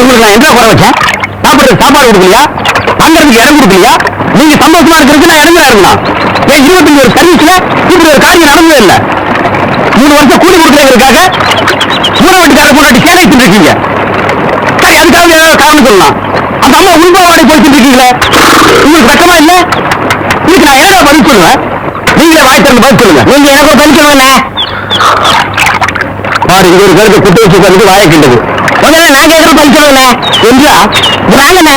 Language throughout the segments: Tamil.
உங்களுக்கு நான் என்ன குறை வச்சேன்? சாப்பிடுறதுக்கு சாப்பாடு கொடுக்கலையா? தங்கறதுக்கு இடம் கொடுக்கலையா? நீங்க சந்தோஷமா இருக்கிறதுக்கு நான் இடங்களா இருக்கணும் என் இருபத்தஞ்சு ஒரு சர்வீஸ்ல இப்படி ஒரு காரியம் நடந்ததே இல்லை. மூணு வருஷம் கூலி கொடுக்குறதுக்காக மூணு வீட்டுக்காரர் போட்டு சேகரிச்சுட்டு இருக்கீங்க. சரி அதுக்காக ஏதாவது காரணம் சொல்லலாம். அந்த அம்மா உள்பாவாடை போயிட்டு இருக்கீங்களே உங்களுக்கு வெக்கமா இல்ல? இதுக்கு நான் ஏதாவது பதில் சொல்லுவேன். நீங்களே வாய் திறந்து பதில் சொல்லுங்க. நீங்க எனக்கு பதில் சொல்லுங்க. பாரு இங்க ஒரு கருத்து குட்டி வச்சு வாய கிண்டது. முதல்ல நான் கேட்கற பதில் சொல்லுங்க என்றா வாங்கண்ணே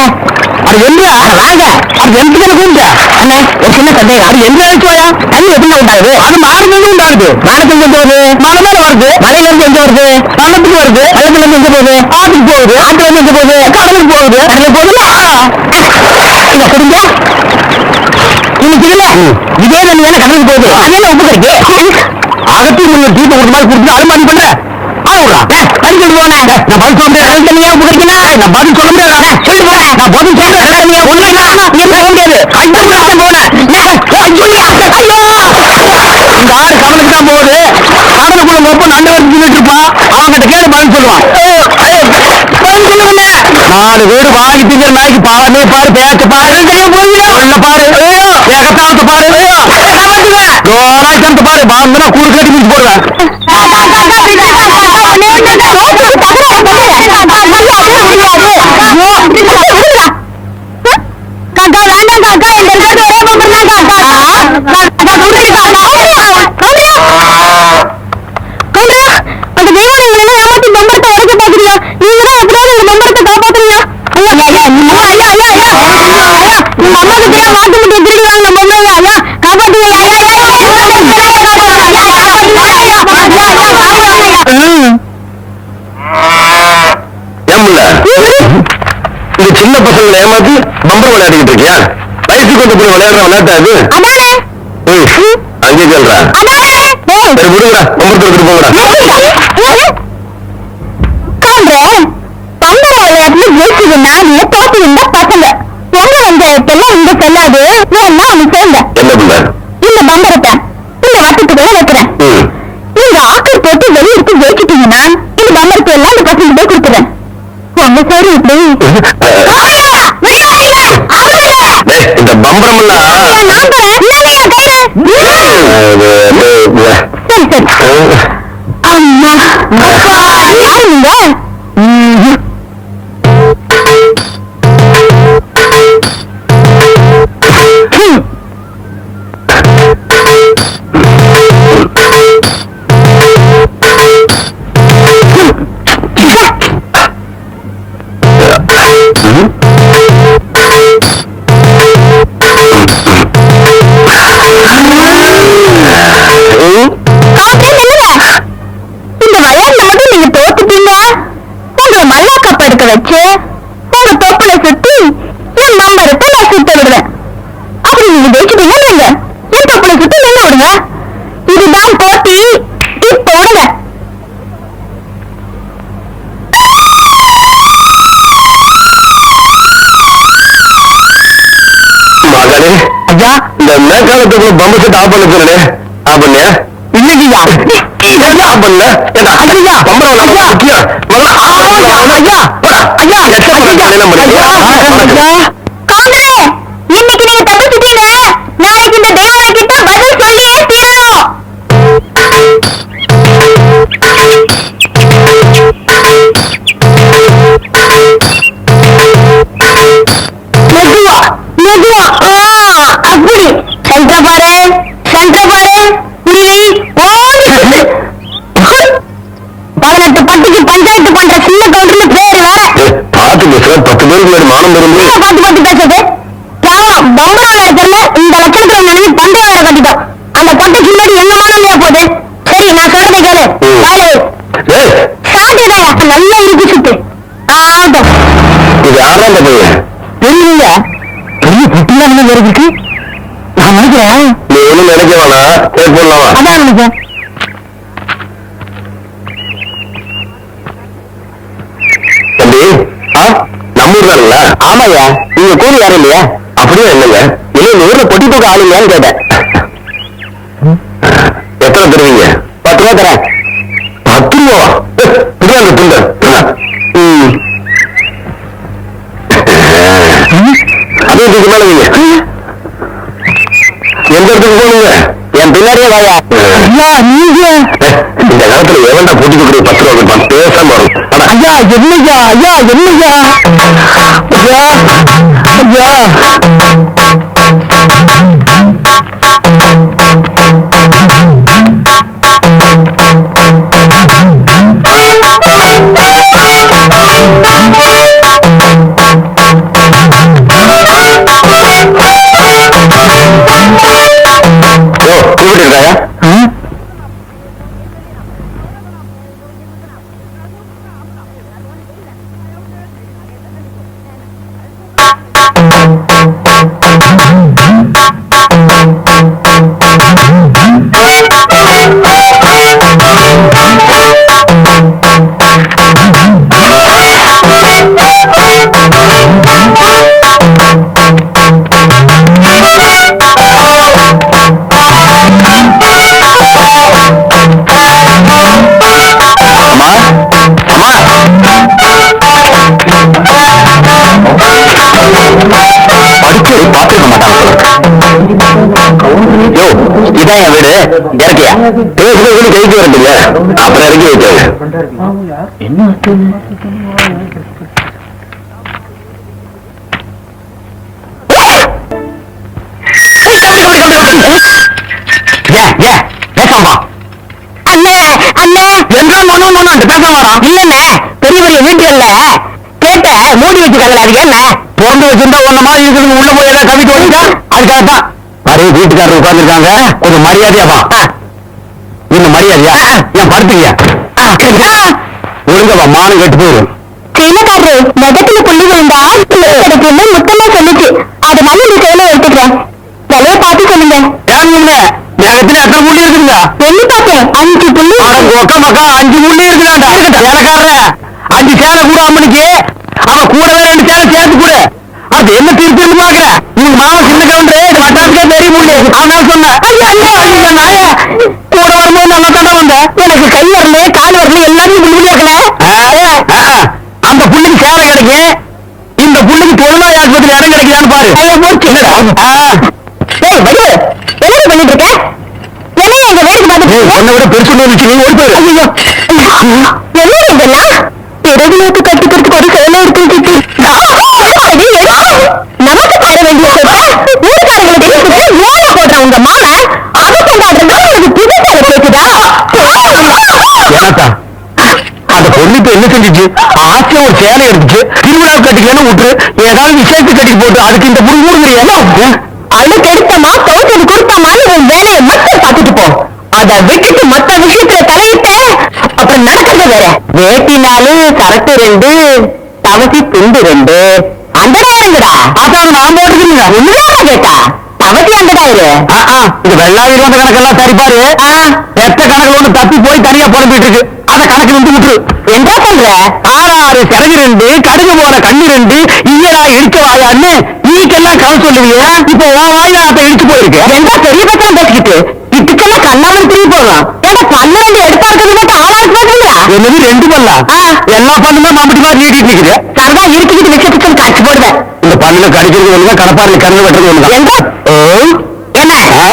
அது என்றா வாங்க அது எந்த கூப்பிட்ட. அண்ணே ஒரு சின்ன சந்தேகம். அது எந்த வச்சுவாயா தண்ணி எப்படி உண்டாகுது அது மாறுறது உண்டாகுது மானத்துல எங்க போகுது? மலை மேல வருது. மலையில இருந்து எங்க வருது? பள்ளத்துக்கு வருது. பள்ளத்துல இருந்து எங்க போகுது? ஆத்துக்கு போகுது. ஆத்துல இருந்து எங்க போகுது? கடலுக்கு போகுது. கடலுக்கு போகுதுல இங்க கொடுங்க. இன்னைக்கு இல்ல. இதே தண்ணி தானே கடலுக்கு போகுது. அதே உப்பு கிடைக்கு அகத்தி முன்ன தீபம் ஒரு மாதிரி குடிச்சு அலுமாரி பண்ற ஆவுடா பதில் போனே நான் பதில் தண்ணியா உப்பு கிடைக்கல நான் பதில் சொல்ல முடியாது. சொல்லி போறேன் நான் பதில் சொல்றேன். கடல் தண்ணியா ஒண்ணு இல்ல நீ போக முடியாது அஞ்சு நிமிஷம் போனேன் இந்த கடலுக்கு தான் போகுது. கடலுக்குள்ள மொப்ப நண்டு வரைக்கும் சொல்லிட்டு இருப்பான் அவன்கிட்ட கேட்டு பதில் சொல்லுவான். நாலு வீடு வாங்கி திங்கிற நாய்க்கு நீ பாரு பேச்ச பாரு. சொல்ல பாரு. ஏகத்தாளத்தை பாரு. பாரு. பாந்தனா கூறு கட்டி முடிச்சு போடுவேன் ஏமுல்ல இந்த சின்ன பசங்களை ஏமாத்தி பம்பர் விளையாடிக்கிட்டு இருக்கியா வயசுக்கு வந்து போய் விளையாடுற விளையாட்டா அது அங்கே கேள்றா சரி விடுங்கடா பம்பர் தூக்கிட்டு போங்கடா என்ன பண்ண இந்த பம்பரத்தை. இந்த வட்டத்துக்குள்ள வைக்கிறேன் நீங்க ஆக்கர் போட்டு வெளியிட்டு ஜெயிச்சிட்டீங்கன்னா இந்த பம்பரத்தை எல்லாம் இந்த பசங்க போய் கொடுத்துறேன். உங்க சரி இப்படி இந்த பம்பரம் சரி சரி. அம்மா. அப்பா யாரு விடுங்க இதுதான் போட்டி. இப்போடுங்க மகனே ஐயா. இந்த மேற்காலத்துக்குள்ள பம்பு செட் ஆஃப் பண்ண சொன்னே நல்லா இருக்கு சுத்து ஆட்டம் இது யாரா இந்த பையன் தெரியல. பெரிய குட்டிலாம் வேற இருக்கு. நான் நினைக்கிறேன். நீ ஒண்ணும் நினைக்க வேணாம். ஏன் போடலாமா அதான் நினைக்கிறேன் தம்பி ஆ? நம்ம ஊர் தானுங்களா ஆமாய்யா. நீங்க கூலி யாரும் இல்லையா? அப்படியே இல்லைங்க. இல்லை இந்த ஊர்ல பொட்டி தூக்க ஆள் இல்லையான்னு கேட்டேன். தூக்கி மேல வைங்க எந்த இடத்துக்கு போகணுங்க என் பின்னாடியே வாயா. ஐயா நீங்க? இந்த காலத்துல எவன்டா பூட்டி கொடுக்குறது பத்து ரூபா பேசாம வரும். ஐயா என்னையா? ஐயா என்னையா? இதான் என் வீடு இறக்கியா பேசுறது கைக்கு வரண்டில்ல அப்புறம் இறக்கி வைக்காது ஏன் ஏன் பேசாமா அண்ணே அண்ணே. எங்க மனோ மனோ பேச வரான் இல்லண்ணே பெரிய பெரிய வீட்டுகள்ல கேட்ட மூடி வச்சுக்காங்களே அது என்ன பிறந்து வச்சிருந்தா ஒண்ணு மாதிரி இருக்குது உள்ள போய் ஏதாவது கவிட்டு வந்துட்டா அதுக்காகத்தான் அரே வீட்டுக்காரர் உட்கார்ந்துருக்காங்க. கொஞ்சம் மரியாதையா வா. இன்னும் மரியாதையா? ஏன் படுத்துங்க ஒழுங்கா வா மானம் கெட்டு போயிடும் சீனக்காரரு நகத்துல புள்ளி விழுந்தா கிடைக்குன்னு முத்தமா சொல்லுச்சு அதனால இந்த செயலை எடுத்துக்கிறேன் விலைய பார்த்து சொல்லுங்க ஏன் நீங்க நேரத்துல எத்தனை புள்ளி இருக்குங்க எண்ணி பார்த்தேன் அஞ்சு புள்ளி ஒக்க மக்கா அஞ்சு புள்ளி இருக்குதாண்டா சேலக்காரர அஞ்சு சேலை கூட அம்மனுக்கு அவ கூடவே ரெண்டு சேலை சேர்த்து கூட அது என்ன திருப்பி பாக்குற உங்க மாமா சின்ன கவுண்டரு வட்டாரத்துக்கே தெரிய முடியல அவன் சொன்னேன். ஐயா ஐயா. நாய கூட வரும்போது நல்லா தானே வந்த எனக்கு கை வரல கால் வரல எல்லாரும் புள்ளியாக்கல அந்த புள்ளிக்கு சேலை கிடைக்கும் இந்த புள்ளிக்கு தொழிலாளி ஆஸ்பத்திரி இடம் கிடைக்குதான்னு பாரு. ஐயா போச்சு. ஏய் வடிவு என்ன பண்ணிட்டு இருக்க? என்ன எங்க வேலைக்கு பார்த்துட்டு ஏய், உன்னை விட பெருசு இருந்துச்சு நீ ஓடி போயிரு. ஐயோ. என்ன இதெல்லாம் பிறகுலேட்டு கட்டிக்கிறதுக்கு ஒரு செயலை அடி, நமக்கு தர வேண்டிய சொத்தை ஊருக்காரங்களை தெரிஞ்சுட்டு ஏழை போடுற உங்க மாமன் அதை கொண்டாடுறது உங்களுக்கு புதுசாக ஏனாத்தா அந்த பொண்ணுக்கு என்ன செஞ்சுச்சு? ஆசையா ஒரு சேலை எடுத்துச்சு திருவிழா கட்டிக்கலன்னு விட்டு ஏதாவது விசேஷத்துக்கு கட்டி போட்டு அதுக்கு இந்த புடி மூடுங்கிறியா அழுக்கு எடுத்தமா தோட்டது கொடுத்தமான்னு உன் வேலையை மட்டும் பார்த்துட்டு போ. அதை விட்டுட்டு மத்த விஷயத்துல தலையிட்ட அப்புறம் நடக்கிறது வேற. வேட்டினாலும் கரெக்ட் ரெண்டு தவசி துண்டு ரெண்டு அந்த நேரங்கடா அதான் நான் போட்டுக்கிறீங்க ஒண்ணுதான் கேட்டா? தவசி அந்த இரு. இந்த வெள்ளாயிரம் வந்த கணக்கெல்லாம் சரி பாரு எத்த கணக்குல ஒண்ணு தப்பி போய் தனியா புலம்பிட்டு இருக்கு அத கணக்கு நின்று விட்டுரு. என்ன பண்ற? ஆறாறு சிறகு ரெண்டு கடுகு போன கண்ணு ரெண்டு ஈயரா இடிச்ச வாயான்னு ஈக்கெல்லாம் கவ சொல்லுவியா. இப்போ உன் வாயில அதை இடிச்சு போயிருக்கு. என்ன பெரிய பத்திரம் பேசிக்கிட்டு இதுக்கெல்லாம் கண்ணாமன் திரும்பி போகலாம் ஏன்னா பல்லு ரெண்டு எடுப்பா இருக்கிறது மட்டும் ஆளாக்கு பாத்தீங்களா என்னது ரெண்டு பல்லா? ஆ. எல்லா பல்லுமே மம்பட்டி மாதிரி நீட்டிட்டு நிக்குது. சரதா இருக்குதுக்கு விஷயத்துக்கு காட்சி போடுவேன். பல்லுல கடிக்கிறது ஒண்ணுதான் கடப்பாருல கண்ணு வெட்டுறது ஒண்ணுதான். என்ன? ஆ?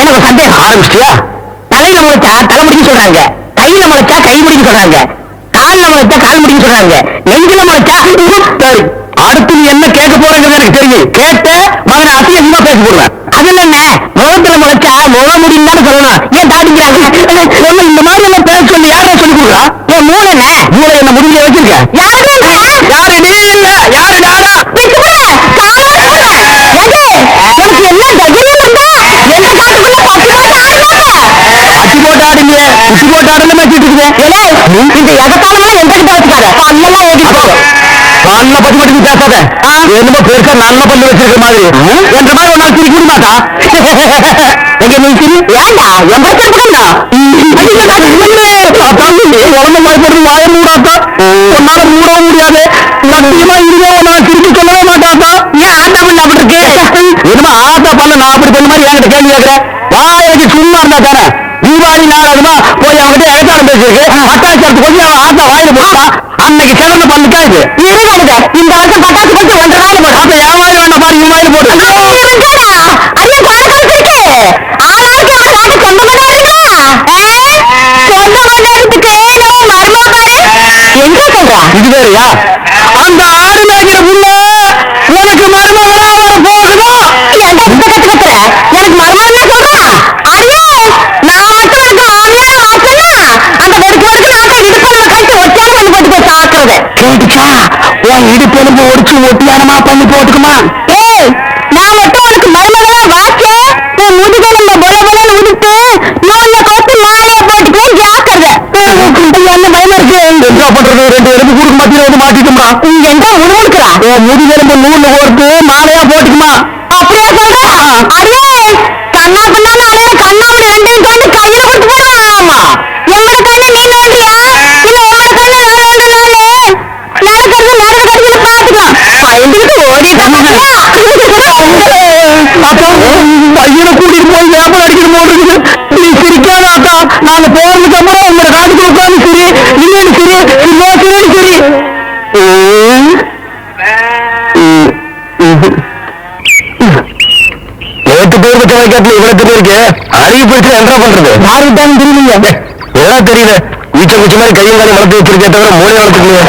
எனக்கு சந்தேகம் ஆரம்பிச்சிட்டியா? தலையில முளைச்சா தலைமுடிக்கு சொல்றாங்க. கையில முளைச்சா கை முடிக்க சொல்றாங்க. கால்ல முளைச்சா கால் முடிக்க சொல்றாங்க. நெஞ்சில முளைச்சா சரி அடுத்து நீ என்ன கேட்க போறங்கிறது எனக்கு தெரியும். கேட்ட மகனை அசிங்கமா பேச போடுவேன். அதுல என்ன முகத்துல முளைச்சா முக முடியும் தானே சொல்லணும். ஏன் தாடிக்கிறாங்க இந்த மாதிரி எல்லாம் பேச சொல்லி யாரா சொல்லி கொடுக்குறா? என் மூளை என்ன மூளை என்ன முடிஞ்ச வச்சிருக்க யாரு யாரு நீ இல்ல. யாரு நானா உனக்கு என்ன தைரியம் வந்தா எங்க காட்டுக்குள்ள பத்து அட்டி போட்டு ஆடுங்க குட்டி போட்டு ஆடல மேய்ச்சிட்டு இருக்குது இந்த எகத்தாலமா எந்த கிட்ட வச்சுக்காத பல்லெல்லாம் ஓடிட்டு போகும் நல்ல பத்தி மட்டும் பேசாத. என்னமோ பெருசா நல்ல பல்லு வச்சிருக்க மாதிரி. என்ற மாதிரி நாள் சிரிக்க முடிய மாட்டா. எங்க நீ சிரி? ஏண்டா? என் பச்சை புடா உடம்பு பயப்படுறது வாய மூடாத்தா உன்னால மூடவும் முடியாது. சத்தியமா இதுவே உன்னால திருப்பி சொல்லவே மாட்டாத்தா ஏன் ஆட்டா பண்ண அப்படி இருக்கு என்னமா ஆட்டா பண்ண நான் அப்படி பண்ண மாதிரி என்கிட்ட கேள்வி கேட்கிறேன் வாயக்கு சும்மா இருந்தா தானே? தீபாவளி நாள் அதுமா போய் அவங்ககிட்ட இலக்காரம் பேசியிருக்கு. பட்டாச்சாரத்து கொஞ்சம் அவன் ஆட்டா வாயில போட்டா அன்னைக்கு சிறந்த பல்லுக்கா இது. இருங்க இந்த வருஷம் பட்டாசு போட்டு ஒன்றரை நாள் போடும் அப்ப என் வாயில வேண்டாம் பாரு வாயில போடு எங்க சொல்றா இது வேறயா அந்த ஆடு மேய்க்கிற புள்ள உனக்கு மருமகளா வர போகுதோ ஏன்டா இந்த கத்து கத்துற எனக்கு மருமகன் சொல்றா அடியே நான் மட்டும் உனக்கு மாமியார் ஆச்சுன்னா அந்த வெறுக்கு வெறுக்கு நாட்டை இடுப்புல கட்டி ஒட்டாம கொண்டு போட்டு போய் சாக்குறது கேட்டுச்சா உன் இடுப்பெலும்பு ஒடிச்சு ஒட்டியானமா பண்ணி போட்டுக்குமா? ஏய் நான் மட்டும் உனக்கு மருமகளா வாச்சே உன் முதுகெலும்ப புல புலன்னு உடுத்து நூல்ல கோத்து மாலைய போட்டுக்குவேன் ஜாக்கிரதை என்ன பயமா இருக்கு? என்ன பண்றது? ரெண்டு எலும்பு கூடுக்கு மத்தியில வந்து மாட்டிக்குமா எங்க உருவெடுக்கிறா உன் முதுகெலும்பு நூல்ல கோர்த்து மாலையா போட்டுக்குமா அப்படியே சொல்றா அடியே கண்ணா பின்னான்னு அலையிற கண்ணாமணி ரெண்டையும் கொண்டு கையில கொடுத்து போடுவாமா எம்மட கண்ணு நீ நோண்டியா இல்ல உம்மட கண்ணு நான் நோண்டினாலே நடக்கிறது நடந்த கடைசியில பாத்துக்கலாம் பயந்துகிட்டு ஓடிட்டு அக்கா பையனை கூட்டிட்டு போய் வியாபாரம் அடிக்கிற போது இருக்குது நீ சிரிக்காத அக்கா நாங்க போறதுக்கு அப்புறம் உங்களை காட்டுக்குள்ள உட்காந்து சரி இல்லைன்னு சரி நேற்று சரி சரி உம். பேருக்கு இவ்வளவு தெரிய இருக்கு அறிவு போயிட்டு என்ன பண்றது யாருதான் தெரியலையா எல்லாம் தெரியல வீச்ச குச்சி மாதிரி கையும் காலம் வளர்த்து வச்சிருக்கே தவிர மூளை வளர்த்துக்கலையே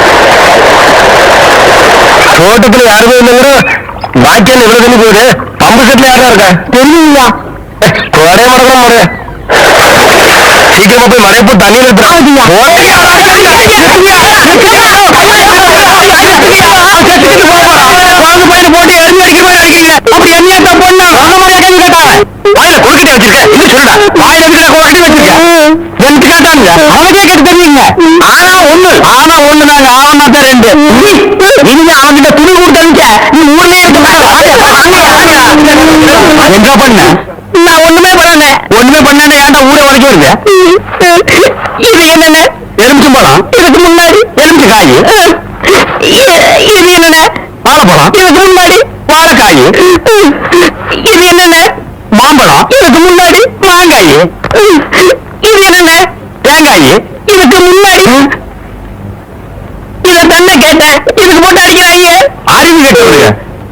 தோட்டத்துல யாருமே இல்லைங்கிற பாக்கியம் இவ்வளவு தண்ணி போகுது பம்பு செட்ல யாரா இருக்கா தெரியலையா கோடை மடக்கம் முறை சீக்கிரமா போய் மழை போட்டு தண்ணி போட்டு எண்ணி வைக்கிறோம் நினைக்கிறீங்க அப்படி எண்ணியாத்த பொண்ணு அந்த மாதிரியா கேள்வி கேட்டாங்க வாயில குறுக்கிட்டு வச்சிருக்க. இது சொல்லுடா. வாயில இருக்கிற குறுக்கிட்டு வச்சிருக்க. எனக்கு கேட்டாங்க அவனுக்கே கேட்டு தெரியுங்க ஆனா ஒண்ணு. ஆனா ஒண்ணு நாங்க ஆவணாத்த ரெண்டு. நீங்க அவன்கிட்ட துணி கொடுத்தனுச்ச நீ ஊர்லயே இருக்க. எங்க பண்ண? நான் ஒண்ணுமே பண்ணல. ஒண்ணுமே பண்ணல ஏன்டா ஊரே உனக்கு வருது இது என்னென்ன எலுமிச்சம் பழம். இதுக்கு முன்னாடி. எலுமிச்ச காய். இது என்னென்ன வாழைப்பழம் இதுக்கு முன்னாடி. வாழைக்காய். இது என்னென்ன மாம்பழம். இதுக்கு முன்னாடி. மாங்காய் இது என்னென்ன தேங்காய். இதுக்கு முன்னாடி. இத தன்னை கேட்டேன். இதுக்கு போட்டு அடிக்கிறாங்க அறிவு கேட்டவங்க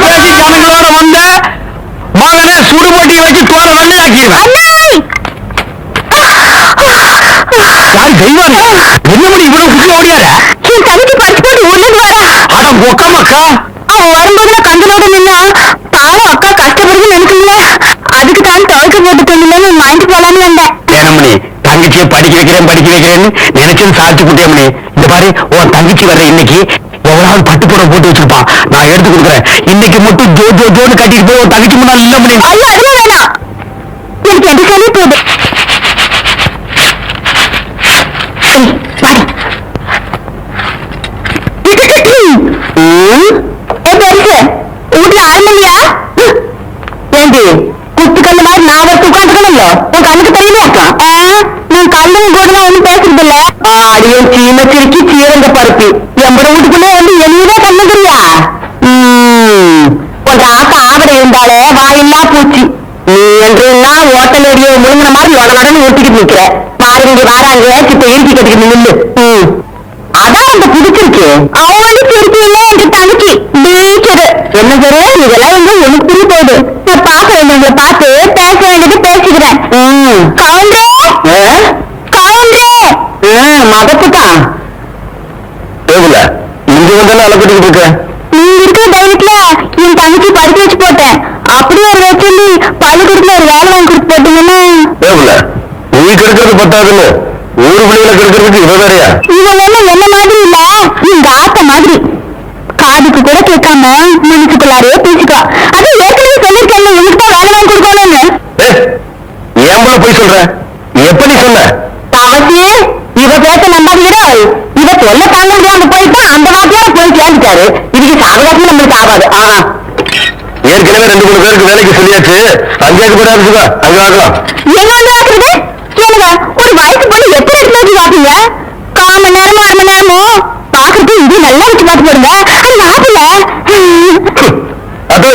ஆ ஜனங்களோட வந்த மகனை சுடுபொட்டி வச்சு தோலை வெள்ளையாக்கிடுவேன் யாரு என்ன முடி இவ்வளவு குட்டி ஓடியார என் தங்கச்சி படிச்சு போட்டு ஊர்லேருந்து வரா அட மொக்க மக்கா அவன் வரும்போது நான் கண்களோட நின்னா பாவம் அக்கா கஷ்டப்படுதுன்னு நினைக்கல அதுக்கு தான் துவைக்க போட்டு தண்ணிலன்னு வாங்கிட்டு போலான்னு வந்தேன். ஏனமணி தங்கச்சியை படிக்க வைக்கிறேன் படிக்க வைக்கிறேன்னு நினைச்சது சாதிச்சு குட்டியமணி இந்த பாரு உன் தங்கச்சி வர்ற இன்னைக்கு எவ்வளவு பட்டு புடவை போட்டு வச்சிருப்பான் நான் எடுத்து கொடுக்குறேன். இன்னைக்கு மட்டும் ஜோ ஜோ ஜோன்னு கட்டிட்டு போய் உன் தங்கச்சி முன்னாடி இல்ல மணி. ஐயோ அதெல்லாம் வேணாம். எனக்கு எந்த சளி போகுது ஏய், வாடி. ம்? ஏ பெருசு வீட்டுல ஆரம்பியா ஏண்டி குத்துக்கல்லு மாதிரி நான் வச்சு உட்காந்துக்கணும்ல உன் கண்ணுக்கு தெரியலையாக்கா நான் கல்லும் கூட ஒன்றும் பேசுறது இல்ல ஆடியும் சீம சிரிக்கி சீரங்க பருப்பி. எம்பட வீட்டுக்குள்ளே வந்து என்னதான் கண்ணுக்குறியா உன் ஆத்தா ஆவட இருந்தாலே வாயில்லா பூச்சி. நீ என்றா ஓட்டல் ஏடியோ முழுங்கின மாதிரி லொட லொடன்னு ஊட்டிக்கிட்டு நிக்கிற. மாறுங்க வாராங்க இப்ப இறுக்கி கட்டிக்கிட்டு நில்லு. அதான் அந்த பிடிச்சிருக்கு அவளுக்கு சிரிப்பு இல்ல என்று தங்கச்சி டீச்சரு என்ன சரு? இதெல்லாம் வந்து எனக்கு புரிய போகுது. நான் பார்க்க வேண்டியவங்களை பார்த்து பேச வேண்டியது பேசிக்கிறேன் கவுண்டே கவுண்டே மதப்புதான் தேவல இங்க வந்தாலும் அலக்கட்டிக்கிட்டு இருக்க? நீங்க இருக்கிற தைரியத்துல என் தங்கச்சி படிக்க வச்சு போட்டேன். அப்படியே ஒரு வச்சு பள்ளிக்கூடத்துல ஒரு வேலை வாங்கி கொடுத்து போட்டீங்கன்னா தேவல நீ கெடுக்கிறது பத்தாதுன்னு. ஊரு பிள்ளைகளை கெடுக்கிறதுக்கு இவ வேறையா இவன் என்ன என்ன மாதிரி இல்ல இந்த ஆத்த மாதிரி காதுக்கு கூட கேட்காம மனசுக்குள்ளாரே பேசிக்கோ அது ஏற்கனவே சொல்லிருக்கேன் இவனுக்கு தான் வேலை வாங்கி கொடுக்கணும்னு ஏ, ஏன் போல போய் சொல்ற எப்ப நீ சொன்ன அவசிய இவ பேச நம்பாதீரோ இவ சொல்ல தாங்க முடியாம போயிட்டு அந்த வாத்தியார போய் சேர்ந்துட்டாரு இதுக்கு சாவகாசம் நம்மளுக்கு ஆகாது ஆஹா ஏற்கனவே ரெண்டு மூணு சொல்லியாச்சு பஞ்சாயத்து கூட இருக்குதா அங்க வாங்கலாம் என்ன வந்து ஆக்குறது ஏனுங்க ஒரு வயசு பொண்ணு எத்தனை இடத்துல பாப்பீங்க கால் மணி நேரமோ அரை மணி நேரமோ பாக்குறது இது நல்லா வச்சு பார்த்து போடுங்க அது நாட்டுல அது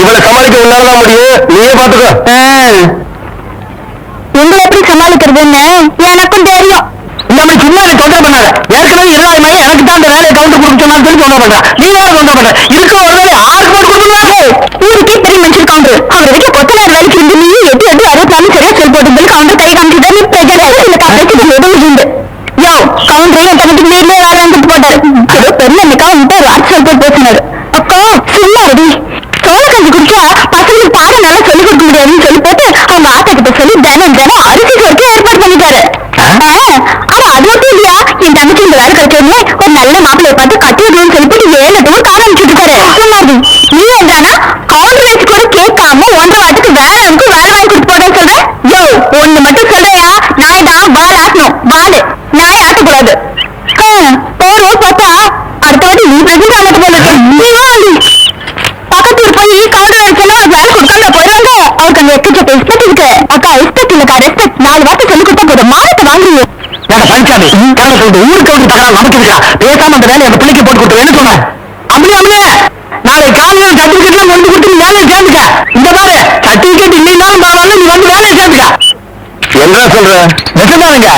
இவளை சமாளிக்க உன்னாலதான் முடியும். நீயே பாத்துக்கோ. உங்களை எப்படி சமாளிக்கிறதுன்னு எனக்கும் தெரியும். இந்த சும்மா எனக்கு தொந்தரவு பண்ணாத. ஏற்கனவே இருபதாயிரம் மையம் எனக்கு தான் அந்த வேலையை கவுண்டர் கொடுக்க சொன்னான்னு சொல்லி தொந்தரவு பண்றேன் நீ வேற தொந்தரவு பண்ற. இருக்க ஒரு வேலை ஆறு கோடி கொடுக்கணுமா ஊருக்கே பெரிய மனுஷன் கவுண்டர் அவர் வீட்டுல கொத்தனார் வேலைக்கு இருந்து நீ எட்டு எட்டு அறுபத்தி நாலு சரியா செல் போட்டு கவுண்டர் கை காமிச்சுட்டு நீ பேசுறாரு இந்த கப்பலுக்கு எதுவும் உண்டு யோ கவுண்டர் என் தம்பிக்கு வீட்லயே வேலை வாங்கிட்டு போட்டாரு ஏதோ பெரிய அன்னைக்கா வந்து ஒரு வாட்ஸ்அப் போட்டு பேசினாரு அக்கா சும்மா ரெடி சோள கஞ்சி குடிச்சா பசங்களுக்கு பாடம் நல்லா சொல்லி கொடுக்க முடியாதுன்னு சொல்லி போட்டு அவங்க ஆத்தா கிட்ட சொல்லி தினம் தினம் அரிசி சோறுக்கு ஏற்பாடு பண்ணிட்டாரு ஆனா அது மட்டும் இல்லையா என் தங்கச்சி இந்த வேலை கிடைச்சோடனே ஒரு நல்ல மாப்பிள்ளைய பார்த்து கட்டி விடணும்னு சொல்லிட்டு ஏழு டூர் கார அனுப்பிச்சுட்டு இருக்காரு சொன்னாரு நீ என்றானா கவுண்டர் வயசு கூட கேட்காம ஒன்றரை வாட்டுக்கு வேற எனக்கு வேலை வாங்கி கொடுத்து போறேன்னு சொல்ற யோ ஒண்ணு மட்டும் சொல்றியா நாய் தான் வால் ஆட்டணும் வாலு நாய் ஆட்டக்கூடாது போறோம் பார்த்தா அடுத்த வாட்டி நீ பிரசிடண்ட் ஆனது போல. பக்கத்து போய் கவுண்டர் வச்சுன்னா வேலை கொடுக்காம போயிடுவாங்க அவருக்கு அந்த எக்கச்சக்க ரெஸ்பெக்ட் இருக்கு அக்கா ரெஸ்பெக்ட் இல்லக்கா ரெஸ்பெக்ட் நாலு வார்த்தை சொல்லி கொடுத்தா போதும். மானத்தை வாங்குறீங்க ஏடா பழனிசாமி கேரள சொல்லிட்டு ஊருக்கு வந்து தகவல் நமக்கு இருக்கா பேசாம அந்த வேலையை அந்த பிள்ளைக்கு போட்டு கொடுத்து என்ன சொன்ன? அப்படி அம்மனே நாளை காலையில சர்டிபிகேட்லாம் கொண்டு கொடுத்து வேலையை சேர்ந்துக்க. இந்த பாரு சர்டிபிகேட் இல்லைனாலும் பரவாயில்ல. நீ வந்து வேலையை சேர்ந்துக்க. என்ன சொல்ற? நிஜம்தானுங்க நீங்க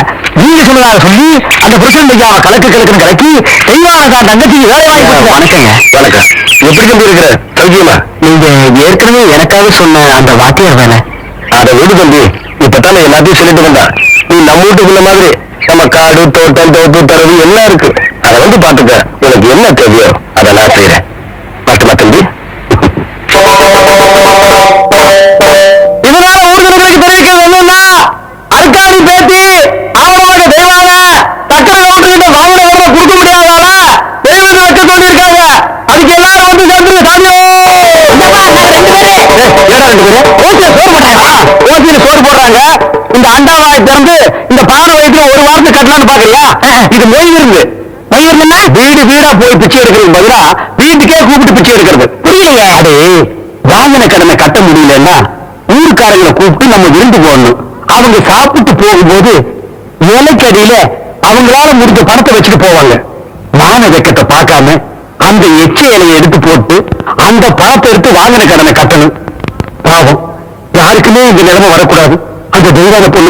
சொன்னதாக சொல்லி அந்த பிரசிடண்ட் ஐயா கலக்கு கலக்குன்னு கலக்கி தெய்வானதா தங்கச்சிக்கு வேலை வாங்கி வணக்கங்க வணக்கம். எப்படி தம்பி இருக்கிற சௌக்கியமா நீங்க ஏற்கனவே எனக்காக சொன்ன அந்த வாத்தியார் வேலை. அதை விடு தம்பி. இப்பதானே எல்லாத்தையும் சொல்லிட்டு வந்தா. நீ நம்ம வீட்டுக்குள்ள மாதிரி நம்ம காடு தோட்டம் தோப்பு தரவு எல்லாம் இருக்கு. அதை வந்து பாத்துக்க உனக்கு என்ன தேவையோ அதை நான் செய்யறேன் ஓசியில சோறு போடுறாங்க. இந்த அண்டாவாயை திறந்து இந்த பானை வயிற்றுல ஒரு வாரத்துக்கு கட்டலாம்னு பாக்குறியா? இது மொய் இருந்துன்னா வீடு வீடா போய் பிச்சை எடுக்கிறது பதிலா வீட்டுக்கே கூப்பிட்டு பிச்சை எடுக்கிறது. புரியலையே அது வாங்கின கடனை கட்ட முடியலன்னா ஊருக்காரங்களை கூப்பிட்டு நம்ம விருந்து போடணும். அவங்க சாப்பிட்டு போகும்போது இலைக்கடியில அவங்களால முடிஞ்ச பணத்தை வச்சுட்டு போவாங்க. மான வெக்கத்தை பார்க்காம அந்த எச்ச இலையை எடுத்து போட்டு அந்த பணத்தை எடுத்து வாங்கின கடனை கட்டணும். பாவம். யாருக்குமே இந்த நிலைமை வரக்கூடாது. அந்த தெய்வான பொண்ணு